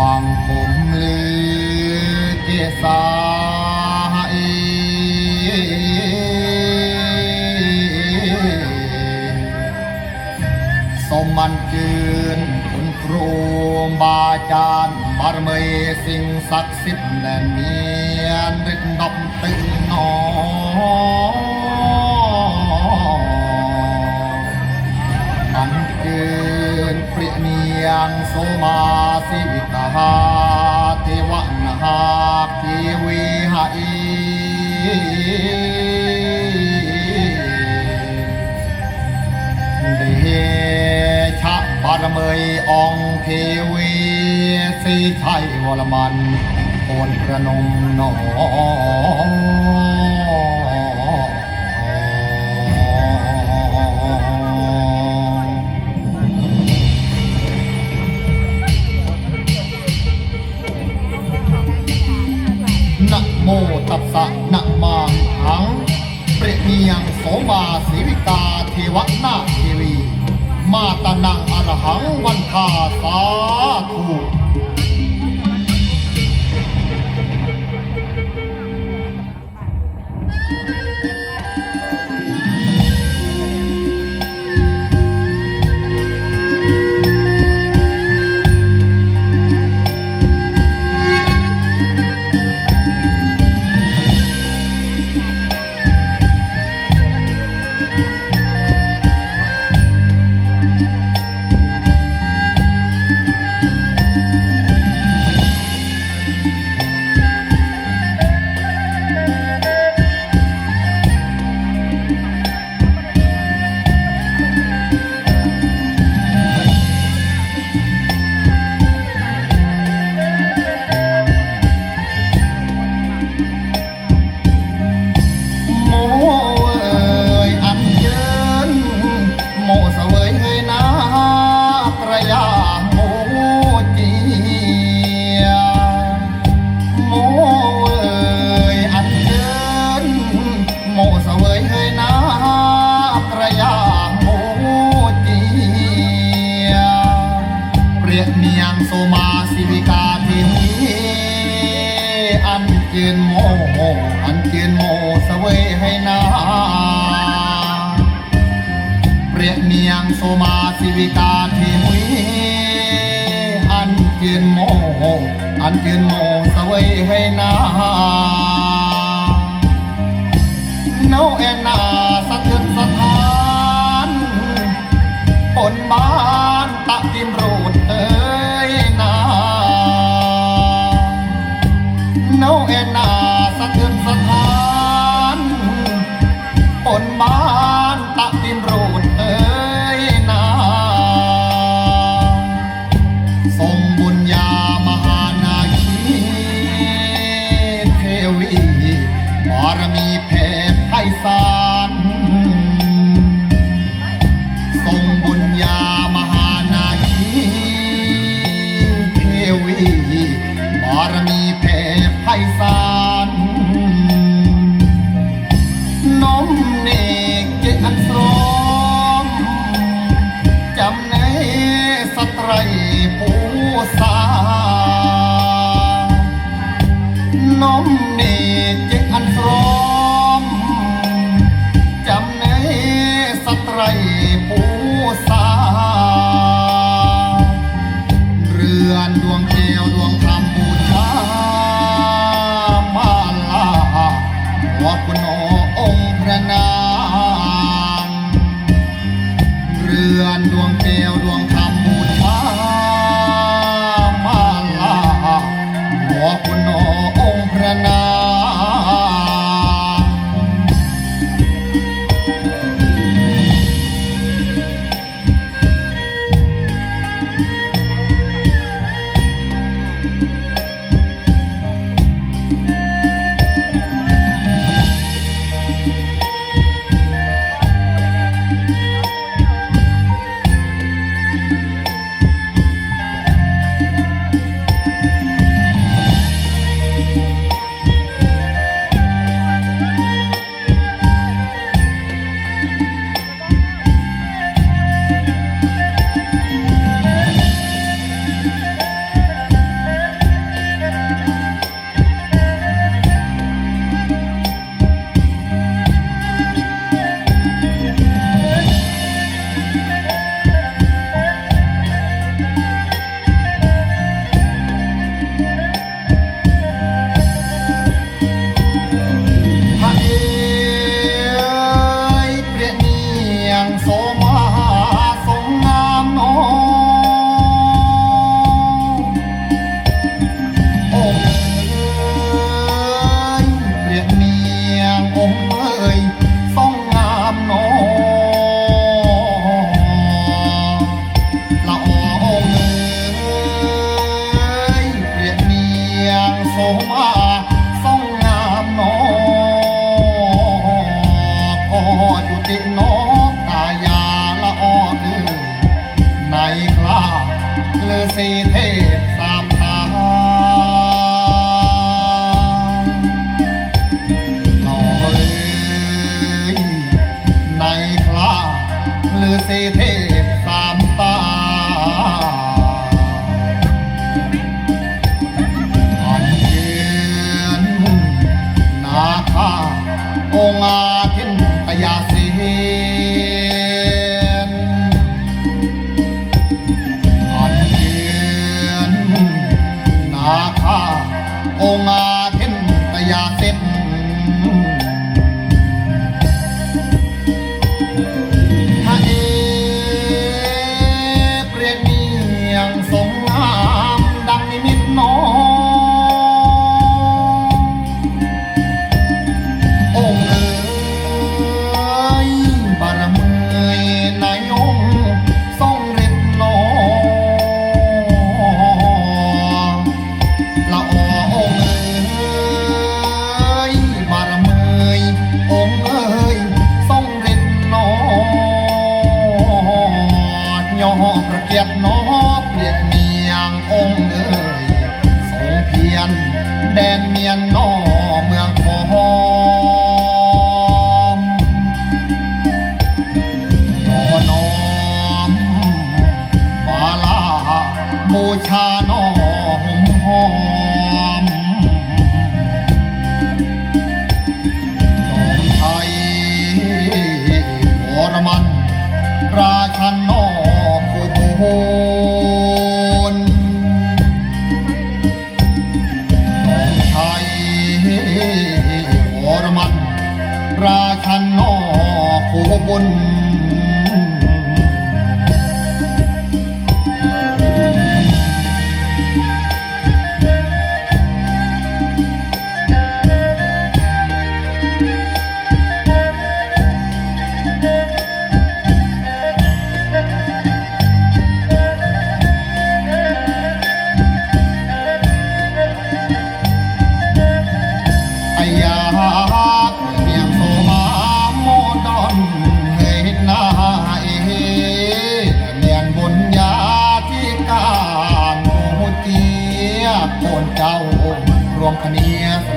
មង្គមលីជាសាអីសូមបានជឿនគុណគ្រូបាចារ្យបារមីសិង្ហស័ក្តិសិទ្ធិដែលមានឫទ្ធិដប់ទឹកណោ ยังสุมาสิตาหาติวนาหาทิวิหาอีเดชะบารเมยองเทวีสีชัยวรมันโอนกระนมหนอง งโสมาศิวิกาเทวนาเทวี มาตนังอรหังวันทาสาธุ cívica อาฆาองอา ผู้มน Yeah.